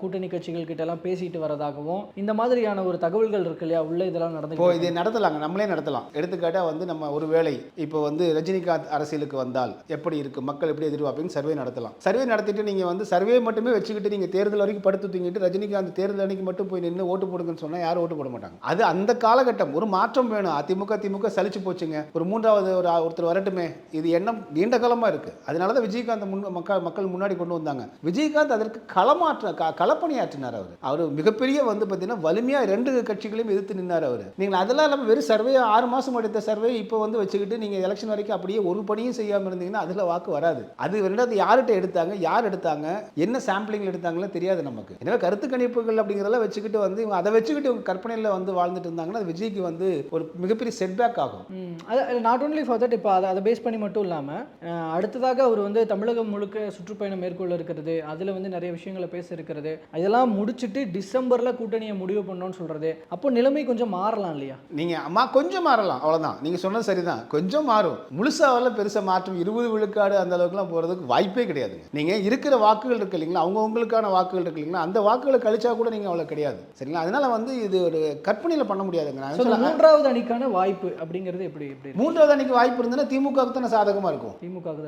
கூட்டணி கட்சிகள் கிட்ட எல்லாம் பேசிட்டு வரதாகவும் இந்த மாதிரியான ஒரு தகவல்கள் இருக்கு இல்லையா? உள்ள இதெல்லாம் இப்போ நடந்து இது நடத்தலாங்க. நம்மளே நடத்தலாம். எடுத்துக்காட்டா வந்து நம்ம ஒரு வேளை இப்போ வந்து ரஜினிகாந்த் அரசியலுக்கு வந்தால் எப்படி இருக்கு? மக்கள் எப்படி எதிர்பார்ப்பீங்க? சர்வே நடத்தலாம். சர்வே நடத்திட்டு நீங்க வந்து சர்வே மட்டுமே வச்சுக்கிட்டு நீங்க தேர்தல் வரைக்கும் படுத்து தூங்கிட்டு ரஜினிகாந்த் தேர்தல் அன்னைக்கு மட்டும் போய் நின்று ஓட்டு போடுங்கன்னு சொன்னா யாரும் ஓட்டு போட மாட்டாங்க. அது அந்த காலகட்டம் ஒரு மாற்றம் வேணும். அதிமுக திமுக சலிச்சு போச்சுங்க. ஒரு மூன்றாவது ஒரு ஒருத்தர் வரட்டுமே. இது எண்ணம் நீண்ட காலமாக இருக்கு. அதனால தான் விஜயகாந்த் முன் மக்கள் மக்கள் முன்னாடி கொண்டு வந்தாங்க. விஜயகாந்த் அதற்கு களமாற்ற க- களப்பணியாற்றினார் அவர். அவர் மிகப்பெரிய வந்து பார்த்தீங்கன்னா வலிமையாக ரெண்டு கட்சிகளையும் எதிர்த்து நின்னார் அவர். நீங்கள் அதெல்லாம் இல்லாமல் வெறும் சர்வே ஆறு மாதம் எடுத்த சர்வே இப்போ வந்து வச்சுக்கிட்டு நீங்கள் எலெக்ஷன் வரைக்கும் அப்படியே ஒரு பணியும் செய்யாமல் இருந்தீங்கன்னா அதில் வாக்கு வராது. அது ரெண்டாவது யார்கிட்ட எடுத்தாங்க? யார் எடுத்தாங்க? என்ன சாம்பிளிங் எடுத்தாங்களோ தெரியாது நமக்கு. எனவே கருத்து கணிப்புகள் அப்படிங்கிறதெல்லாம் வச்சுக்கிட்டு வந்து அதை வச்சுக்கிட்டு கற்பனையில் வந்து வாழ்ந்துட்டு இருந்தாங்கன்னா அது விஜய்க்கு வந்து ஒரு மிகப்பெரிய செட்பேக் ஆகும். அது நாட் only ஃபார் தட் இப்போ அதை அதை பேஸ் பண்ணி மட்டும் இல்லாமல் அடுத்ததாக அவர் வந்து தமிழகம் முழுக்க சுற்றுப்பயணம் மேற்கொள்ள இருக்கிறது அதில் வந்து நிறைய விஷயங்களை பேச இருக்கிறது இதெல்லாம் முடிச்சுட்டு டிசம்பரில் கூட்டணியை முடிவு பண்ணோன்னு சொல்கிறது அப்போ நிலைமை கொஞ்சம் மாறலாம் இல்லையா? நீங்க அம்மா கொஞ்சம் மாறலாம். அவ்வளவுதான். நீங்க சொன்னது சரிதான். கொஞ்சம் மாறும். முழுசாவெல்லாம் பெருசா மாற்றம். இருபது விழுக்காடு அந்த அளவுக்குலாம் போறதுக்கு வாய்ப்பே கிடையாதுங்க. நீங்க இருக்கிற வாக்குகள் இருக்கு இல்லைங்களா? அவங்கவுங்களுக்கான வாக்குகள் இருக்கு இல்லைங்களா? அந்த வாக்குகளை கழிச்சா கூட நீங்க அவ்வளவு கிடையாது. சரிங்களா? அதனால வந்து இது ஒரு கற்பனையில பண்ண முடியாதுங்க சொல்ல- மூன்றாவது அணிக்கான வாய்ப்பு அப்படிங்கிறது எப்படி எப்படி? மூன்றாவது அன்னைக்கு வாய்ப்பு இருந்ததுன்னா திமுகவுக்கு தானே சாதகமா இருக்கும். திமுகவுக்கு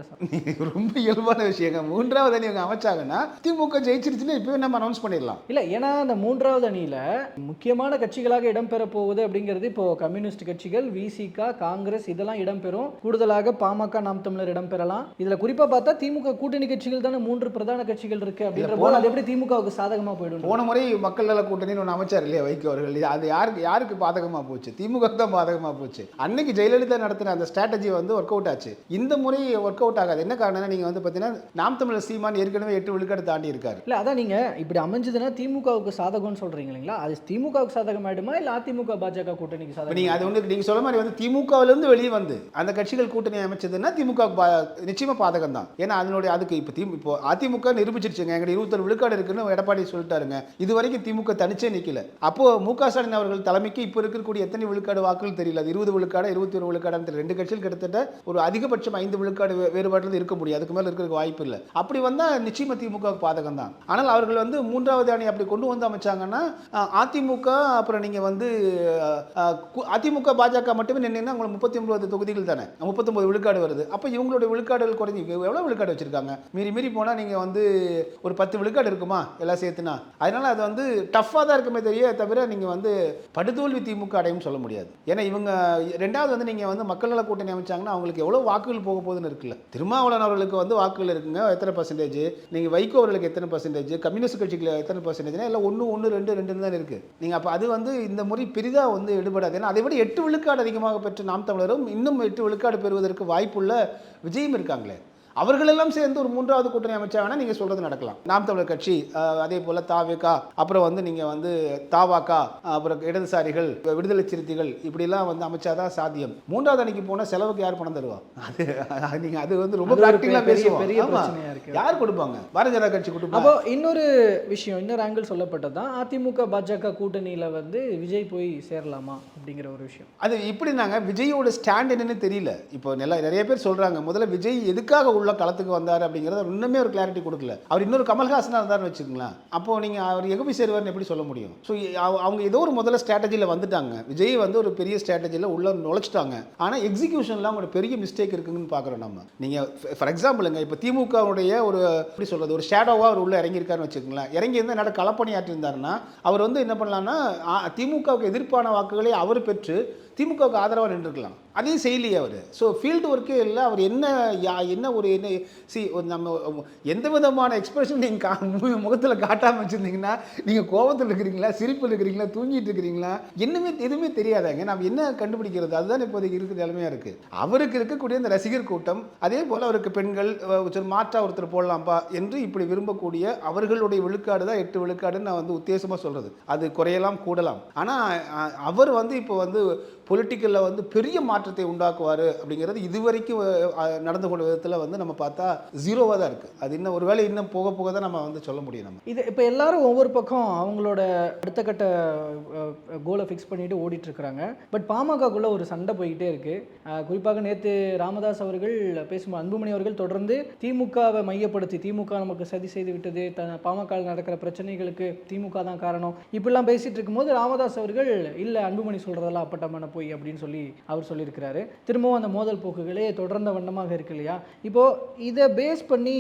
தான் ரொம்ப இயல்பான விஷயங்க. மூன்றாவது அணி அவங்க அமைச்சாங்கன்னா திமுக ஜெயிச்சிருச்சுன்னா இப்பவே நம்ம அனௌன்ஸ் பண்ணிடலாம். இல்லை ஏன்னா அந்த மூன்றாவது அணியில் முக்கியமான கட்சிகளாக இடம்பெற போகுது அப்படிங்கிறது இப்போ கம்யூனிஸ்ட் கட்சிகள் விசிகா காங்கிரஸ் இதெல்லாம் இடம்பெறும். கூடுதலாக பாமக நாம் தமிழர் இடம்பெறலாம். இதில் குறிப்பாக பார்த்தா திமுக கூட்டணி கட்சிகள் தானே மூன்று பிரதான கட்சிகள் இருக்கு அப்படின்ற போது அது எப்படி திமுகவுக்கு சாதகமாக போயிடும் போன முறை மக்கள் நல கூட்டணின்னு ஒன்று அமைச்சார் இல்லையா வைகோ அவர்கள்? அது யாருக்கு யாருக்கு பாதகமாக போச்சு. திமுக தான் பாதகமாக போச்சு. அன்னைக்கு ஜெயலலிதா நடத்தின அந்த ஸ்ட்ராட்டஜி வந்து ஒர்க் அவுட் ஆச்சு. இந்த முறை ஒர்க் அவுட் ஆகாது. என்ன காரணம்னா நீங்கள் வந்து பார்த்தீங்கன்னா நாம் தமிழர் சீமான் ஏற்கனவே எட்டு விழுக்காடு தாண்டி இருக்காரு. இல்லை அதான் நீங்கள் இப்படி அமைஞ்சதுன்னா திமுகவுக்கு சாதகம்னு சொல்கிறீங்க இல்லைங்களா? அது திமுகவுக்கு சாதகம் ஆயிடுமா இல்லை அதிமுக பாஜக கூட்டணிக்கு சாதகம் நீங்கள் அது ஒன்று நீங்கள் சொல்ல மாதிரி வந்து திமுகவிலேருந்து வெளியே வந்து அந்த கட்சிகள் கூட்டணி அமைச்சதுன்னா திமுக நிச்சயமாக பாதகம் தான். ஏன்னா அதனுடைய அதுக்கு இப்போ திமு இப்போ அதிமுக நிரூபிச்சிருச்சுங்க. எங்கிட்ட இருபத்தொரு விழுக்காடு இருக்குன்னு எடப்பாடி சொல்லிட்டாருங்க. இது வரைக்கும் திமுக தனிச்சே நிற்கல அப்போ மு க ஸ்டாலின் அவர்கள் தலைமைக்கு இப்போ இருக்கக்கூடிய எத்தனை விழுக்காடு வாக்குகள் தெரியல. அது இருபது விழுக்காடு இருபத்தி ஒரு விழுக்காடு தெரியல. ரெண்டு கட்சியில் கிட்டத்தட்ட ஒரு அதிகபட்சம் ஐந்து விழுக்காடு வேறுபாட்டில் இருக்க முடியும். அதுக்கு மேலே இருக்கிறதுக்கு வாய்ப்பு இல்லை. அப்படி வந்தால் நிச்சயமா திமுக பாதகம் தான். ஆனால் அவர்கள் வந்து மூன்றாவது அணி அப்படி கொண்டு வந்து அமைச்சாங்கன்னா அதிமுக அப்புறம் நீங்கள் வந்து அதிமுக பாஜக மட்டுமே நின்னீங்கன்னா உங்களுக்கு முப்பத்தி ஒன்பது தொகுதிகள் தானே. முப்பத்தொம்பது விழுக்காடு வருது. அப்போ இவங்களுடைய விழுக்காடுகள் குறைஞ்சி எவ்வளோ விழுக்காடு வச்சிருக்காங்க? மீறி மீறி போனால் நீங்கள் வந்து ஒரு பத்து விழுக்காடு இருக்குமா? எல்லாம் சேர்த்துனா. அதனால அது வந்து டஃப்பாக தான் இருக்குமே தெரிய தவிர நீங்கள் வந்து படுதோல்வி திமுக அடையும் சொல்ல முடியாது. ஏன்னா இவங்க ரெண்டாவது வந்து நீங்கள் வந்து மக்கள் நல கூட்டணி அமைச்சாங்கன்னா அவங்களுக்கு எவ்வளோ வாக்குகள் போக போகுதுன்னு இருக்குல்ல. திருமாவளவன் அவர்களுக்கு வந்து வாக்குகள் இருக்குங்க எத்தனை பர்சன்டேஜ் நீங்கள் வைகோ அவர்களுக்கு எத்தனை பர்சன்டேஜ் கம்யூனிஸ்ட் கட்சிக்கு எத்தனை பர்சன்டேஜ்னா இல்லை ஒன்று ஒன்று ரெண்டு ரெண்டுன்னு தான் இருக்குது நீங்கள் அப்போ அது வந்து இந்த முறை பெரிதாக வந்து எடுபடாது ஏன்னா அதை விட எட்டு விழுக்காடு அதிகமாக பெற்ற நாம் தமிழரும் இன்னும் எட்டு விழுக்காடு பெறுவதற்கு வாய்ப்புள்ள விஜயும் இருக்காங்களே. அவர்களெல்லாம் சேர்ந்து ஒரு மூன்றாவது கூட்டணி அமைச்சாங்கன்னா நீங்கள் சொல்கிறது நடக்கலாம். நாம் தமிழர் கட்சி அதே போல் தாவேகா அப்புறம் வந்து நீங்கள் வந்து தாவாக்கா அப்புறம் இடதுசாரிகள் விடுதலை சிறுத்தைகள் இப்படிலாம் வந்து அமைச்சாதான் சாத்தியம். மூன்றாவது அணிக்கு போனால் செலவுக்கு யார் பணம் தருவா? அது நீங்கள் அது வந்து ரொம்ப ப்ராக்டிக்கலாக பெரிய- பேசுவோம். பெரிய ஆமா. பிரச்சனையா இருக்கு. யார் கொடுப்பாங்க? பாரதிய ஜனதா கட்சி கொடுப்பாங்க அப்போ இன்னொரு விஷயம் இன்னொரு ஆங்கிள் சொல்லப்பட்டது தான் அதிமுக பாஜக கூட்டணியில் வந்து விஜய் போய் சேரலாமா அப்படிங்கிற ஒரு விஷயம். அது இப்படி நாங்கள் விஜயோட ஸ்டாண்ட் என்னன்னு தெரியல. இப்போ நல்லா நிறைய பேர் சொல்கிறாங்க முதல்ல விஜய் எதுக்காக உள்ள களத்துக்கு வந்தார் அப்படிங்கிறத இன்னுமே ஒரு கிளாரிட்டி கொடுக்கல. அவர் இன்னொரு கமல்ஹாசனாக இருந்தார்னு வச்சுக்கோங்களேன். அப்போ நீங்கள் அவர் எகுபி சேருவார்னு எப்படி சொல்ல முடியும்? ஸோ அவங்க ஏதோ ஒரு முதல்ல ஸ்ட்ராட்டஜியில் வந்துட்டாங்க. விஜய் வந்து ஒரு பெரிய ஸ்ட்ராட்டஜியில் உள்ள நுழைச்சிட்டாங்க. ஆனால் எக்ஸிகியூஷனில் அவங்களோட பெரிய மிஸ்டேக் இருக்குங்கன்னு பார்க்குறோம் நம்ம. நீங்கள் ஃபார் எக்ஸாம்பிளுங்க இப்போ திமுகவுடைய ஒரு எப்படி சொல்கிறது ஒரு ஷேடோவாக அவர் உள்ளே இறங்கியிருக்காருன்னு வச்சுக்கோங்களேன். இறங்கி இருந்து என்னோட களப்பணியாற்றி இருந்தாருன்னா அவர் வந்து என்ன பண்ணலான்னா திமுகவுக்கு எதிர்ப்பான வாக்குகளை அவர் பெற்று திமுகவுக்கு ஆதரவாக நின்றுக்கலாம் அதையும் செய்யலையே அவர். ஸோ ஃபீல்டு ஒர்க்கே இல்லை அவர் என்ன யா என்ன ஒரு என்ன சி நம்ம எந்த விதமான எக்ஸ்பிரஷன் நீங்கள் கா முகத்தில் காட்டாமல் வச்சுருந்தீங்கன்னா நீங்கள் கோபத்தில் இருக்கிறீங்களா சிரிப்பில் இருக்கிறீங்களா தூங்கிட்டு இருக்கிறீங்களா என்னமே எதுவுமே தெரியாதாங்க. நம்ம என்ன கண்டுபிடிக்கிறது? அதுதான் இப்போதைக்கு இருக்கிற நிலைமையாக இருக்குது அவருக்கு இருக்கக்கூடிய அந்த ரசிகர் கூட்டம் அதே போல் அவருக்கு பெண்கள் அஹ், மாற்றா ஒருத்தர் போடலாம்ப்பா என்று இப்படி விரும்பக்கூடிய அவர்களுடைய விழுக்காடு தான் எட்டு விழுக்காடுன்னு நான் வந்து உத்தேசமாக சொல்கிறது அது குறையலாம் கூடலாம். ஆனால் அவர் வந்து இப்போ வந்து பொலிட்டிக்கலில் வந்து பெரிய மாற்றத்தை உண்டாக்குவார் அப்படிங்கிறது இதுவரைக்கும் நடந்து கொண்ட விதத்தில் வந்து நம்ம பார்த்தா ஜீரோவாக தான் இருக்குது அது இன்னும் ஒரு வேலை இன்னும் போக போக தான் நம்ம வந்து சொல்ல முடியும் நம்ம. இது இப்போ எல்லாரும் ஒவ்வொரு பக்கம் அவங்களோட அடுத்த கட்ட கோலை ஃபிக்ஸ் பண்ணிட்டு ஓடிட்டு இருக்கிறாங்க பட் பாமகக்குள்ளே ஒரு சண்டை போய்கிட்டே இருக்குது குறிப்பாக நேற்று ராமதாஸ் அவர்கள் பேசும்போது அன்புமணி அவர்கள் தொடர்ந்து திமுகவை மையப்படுத்தி திமுக நமக்கு சதி செய்து விட்டது த பாமக நடக்கிற பிரச்சனைகளுக்கு திமுக தான் காரணம். இப்படிலாம் பேசிகிட்டு இருக்கும்போது ராமதாஸ் அவர்கள் இல்லை அன்புமணி சொல்கிறதெல்லாம் அப்பட்டமான போய். அப்படின்னு சொல்லி அவர் சொல்லியிருக்கிறாரு. திரும்பவும் அந்த மோதல் போக்குகளே தொடர்ந்த வண்ணமாக இருக்கு இல்லையா? இப்போ இதை பேஸ் பண்ணி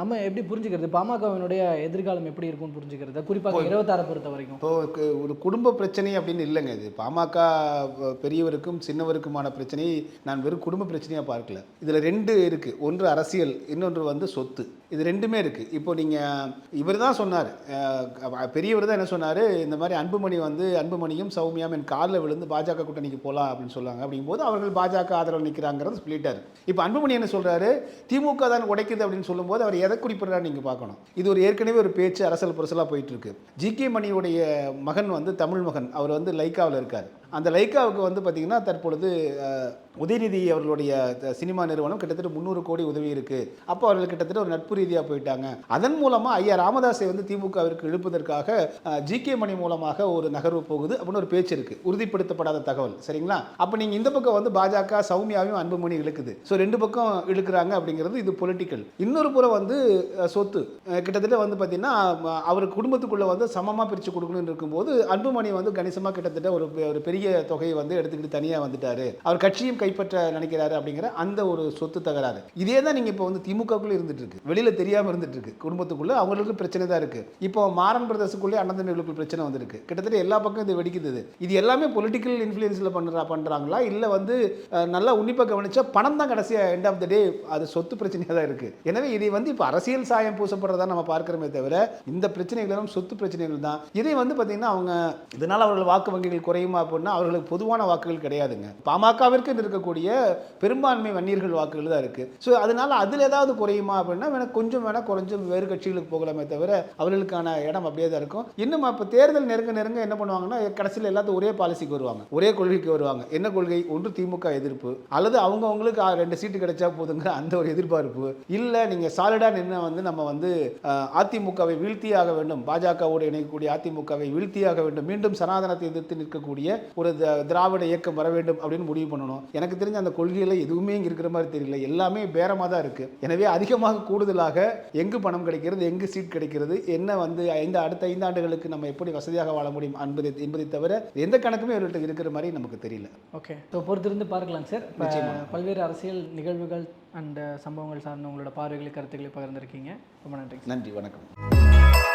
நம்ம எப்படி புரிஞ்சுக்கிறது? பாமகவினுடைய எதிர்காலம் எப்படி இருக்கும்னு புரிஞ்சுக்கிறது? குறிப்பாக இருபத்தாறு பொறுத்த வரைக்கும். இப்போ ஒரு குடும்ப பிரச்சனை அப்படின்னு இல்லைங்க இது. பாமக பெரியவருக்கும் சின்னவருக்குமான பிரச்சனையை நான் வெறும் குடும்ப பிரச்சனையாக பார்க்கல. இதில் ரெண்டு இருக்குது ஒன்று அரசியல் இன்னொன்று வந்து சொத்து. இது ரெண்டுமே இருக்குது இப்போ நீங்கள் இவர் தான் சொன்னார். பெரியவர் தான் என்ன சொன்னார்? இந்த மாதிரி அன்புமணி வந்து அன்புமணியும் சௌமியாவும் என் காலில் விழுந்து பாஜக கூட்டணிக்கு போகலாம் அப்படின்னு சொல்லுவாங்க அப்படிங்கும்போது அவர்கள் பாஜக ஆதரவு நிற்கிறாங்கிறது சொல்லிட்டார். இப்போ அன்புமணி என்ன சொல்கிறாரு திமுக தான் உடைக்குது அப்படின்னு சொல்லும்போது அவர் எதை குறிப்பிடுறாரு நீங்கள் பார்க்கணும். இது ஒரு ஏற்கனவே ஒரு பேச்சு அரசல் புரசலாக போயிட்டு இருக்கு. ஜிகே மணியுடைய மகன் வந்து தமிழ் மகன். அவர் வந்து லைக்காவில் இருக்கார். அந்த லைக்காவுக்கு வந்து பார்த்திங்கன்னா தற்பொழுது உதயநிதி அவர்களுடைய சினிமா நிறுவனம் கிட்டத்தட்ட முந்நூறு கோடி உதவி இருக்குது அப்போ அவர்கள் கிட்டத்தட்ட ஒரு நட்பு ரீதியாக போயிட்டாங்க. அதன் மூலமாக ஐயா ராமதாஸை வந்து திமுகவிற்கு இழுப்பதற்காக ஜிகே மணி மூலமாக ஒரு நகர்வு போகுது அப்படின்னு ஒரு பேச்சு இருக்குது உறுதிப்படுத்தப்படாத தகவல். சரிங்களா? அப்போ நீங்கள் இந்த பக்கம் வந்து பாஜக சௌமியாவையும் அன்புமணி இழுக்குது. ஸோ ரெண்டு பக்கம் இழுக்கிறாங்க அப்படிங்கிறது இது பொலிட்டிக்கல் இன்னொரு புறம் வந்து சொத்து. கிட்டத்தட்ட வந்து பார்த்தீங்கன்னா அவர் குடும்பத்துக்குள்ளே வந்து சமமாக பிரித்து கொடுக்கணும்னு இருக்கும்போது அன்புமணி வந்து கணிசமாக கிட்டத்தட்ட ஒரு பெ- ஒரு பெரிய தொகையை வந்து எடுத்துக்கிட்டு தனியாக வந்துட்டாரு. அவர் கட்சியும் கைப்பற்ற நினைக்கிறாரு அப்படிங்கிற அந்த ஒரு சொத்து தகராறு. இதே தான் நீங்கள் இப்போ வந்து திமுகக்குள்ளே இருந்துட்டு இருக்கு. வெளியில் தெரியாமல் இருந்துட்டு இருக்கு. குடும்பத்துக்குள்ளே அவங்களுக்கு பிரச்சனை தான் இருக்குது இப்போ மாறன் பிரதேசக்குள்ளே அண்ணந்தம்பிகளுக்கு பிரச்சனை வந்திருக்கு. கிட்டத்தட்ட எல்லா பக்கம் இது வெடிக்குது. இது. எல்லாமே பொலிட்டிக்கல் இன்ஃப்ளூயன்ஸில் பண்ணுறா பண்ணுறாங்களா இல்லை வந்து நல்லா உன்னிப்பாக கவனிச்சா பணம் தான் கடைசியாக எண்ட் ஆஃப் த டே அது சொத்து பிரச்சனையாக தான் இருக்குது எனவே இதை வந்து இப்போ அரசியல் சாயம் பூசப்படுறதா நம்ம பார்க்குறோமே தவிர இந்த பிரச்சனைகளும் சொத்து பிரச்சனைகள் தான். இதை வந்து பார்த்தீங்கன்னா அவங்க இதனால் அவர்கள் வாக்கு வங்கிகள் குறையுமா அப்படின்னா அவர்களுக்கு பொதுவான வாக்குகள் கிடையாதுங்க. பாமகவிற்கு இருக்கக்கூடிய பெரும்பான்மை வன்னியர்கள் வாக்குகள் தான் இருக்குது ஸோ அதனால அதில் ஏதாவது குறையுமா அப்படின்னா வேணா கொஞ்சம் வேணா குறைஞ்சும் வேறு கட்சிகளுக்கு போகலாமே தவிர அவர்களுக்கான இடம் அப்படியே தான் இருக்கும். இன்னும் அப்போ தேர்தல் நெருங்க நெருங்க என்ன பண்ணுவாங்கன்னா கடைசியில் எல்லாத்தையும் ஒரே பாலிசிக்கு வருவாங்க. ஒரே கொள்கைக்கு வருவாங்க. என்ன கொள்கை? ஒன்று திமுக எதிர்ப்பு. அல்லது அவங்க அவங்களுக்கு ரெண்டு சீட்டு கிடைச்சா போதுங்கிற அந்த ஒரு எதிர்பார்ப்பு. இல்லை நீங்கள் சாலிடாக நின்று வந்து நம்ம வந்து அதிமுகவை வீழ்த்தியாக வேண்டும். பாஜகவோடு இணைக்கக்கூடிய அதிமுகவை வீழ்த்தியாக வேண்டும். மீண்டும் சனாதனத்தை எதிர்த்து நிற்கக்கூடிய ஒரு திராவிட இயக்கம் வர வேண்டும் அப்படின்னு முடிவு பண்ணணும். எனக்கு தெரிஞ்ச அந்த கொள்கையில் எதுவுமே இங்கே இருக்கிற மாதிரி தெரியல. எல்லாமே பேரமாக தான் இருக்குது எனவே அதிகமாக கூடுதலாக எங்கு பணம் கிடைக்கிறது எங்கு சீட் கிடைக்கிறது என்ன வந்து ஐந்து அடுத்த ஐந்து ஆண்டுகளுக்கு நம்ம எப்படி வசதியாக வாழ முடியும் என்பதை என்பதை தவிர எந்த கணக்குமே இவர்கிட்ட இருக்கிற மாதிரி நமக்கு தெரியல. ஓகே. ஸோ பொறுத்திருந்து பார்க்கலாம் சார். பல்வேறு அரசியல் நிகழ்வுகள் அண்ட் சம்பவங்கள் சார்ந்த உங்களோட பார்வைகளை கருத்துக்களை பகிர்ந்திருக்கீங்க. ரொம்ப நன்றி நன்றி. வணக்கம்.